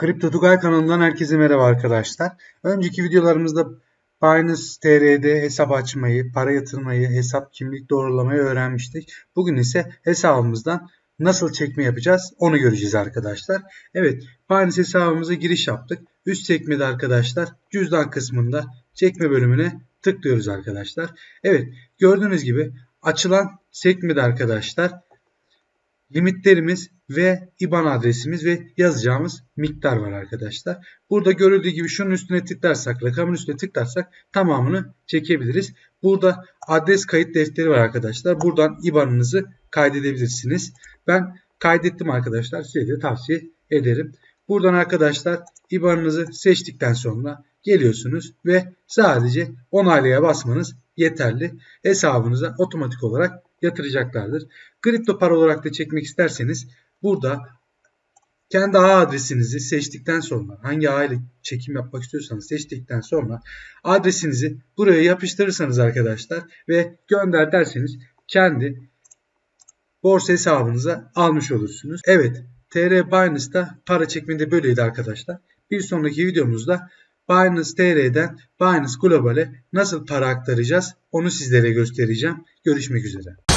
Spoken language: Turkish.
Kripto Tugay kanalından herkese merhaba arkadaşlar. Önceki videolarımızda Binance TR'de hesap açmayı, para yatırmayı, hesap kimlik doğrulamayı öğrenmiştik. Bugün ise hesabımızdan nasıl çekme yapacağız onu göreceğiz arkadaşlar. Evet Binance hesabımıza giriş yaptık. Üst sekmede arkadaşlar cüzdan kısmında çekme bölümüne tıklıyoruz arkadaşlar. Evet gördüğünüz gibi açılan sekmede arkadaşlar limitlerimiz ve IBAN adresimiz ve yazacağımız miktar var arkadaşlar. Burada görüldüğü gibi şunun üstüne tıklarsak, rakamın üstüne tıklarsak tamamını çekebiliriz. Burada adres kayıt defteri var arkadaşlar. Buradan IBAN'ınızı kaydedebilirsiniz. Ben kaydettim arkadaşlar. Size de tavsiye ederim. Buradan arkadaşlar IBAN'ınızı seçtikten sonra geliyorsunuz ve sadece onaylaya basmanız yeterli. Hesabınıza otomatik olarak yatıracaklardır. Kripto para olarak da çekmek isterseniz burada kendi ağ adresinizi seçtikten sonra hangi ağ ile çekim yapmak istiyorsanız seçtikten sonra adresinizi buraya yapıştırırsanız arkadaşlar ve gönder derseniz kendi borsa hesabınıza almış olursunuz. Evet TR Binance'da para çekmede böyleydi arkadaşlar. Bir sonraki videomuzda Binance TR'den Binance Global'e nasıl para aktaracağız onu sizlere göstereceğim. Görüşmek üzere.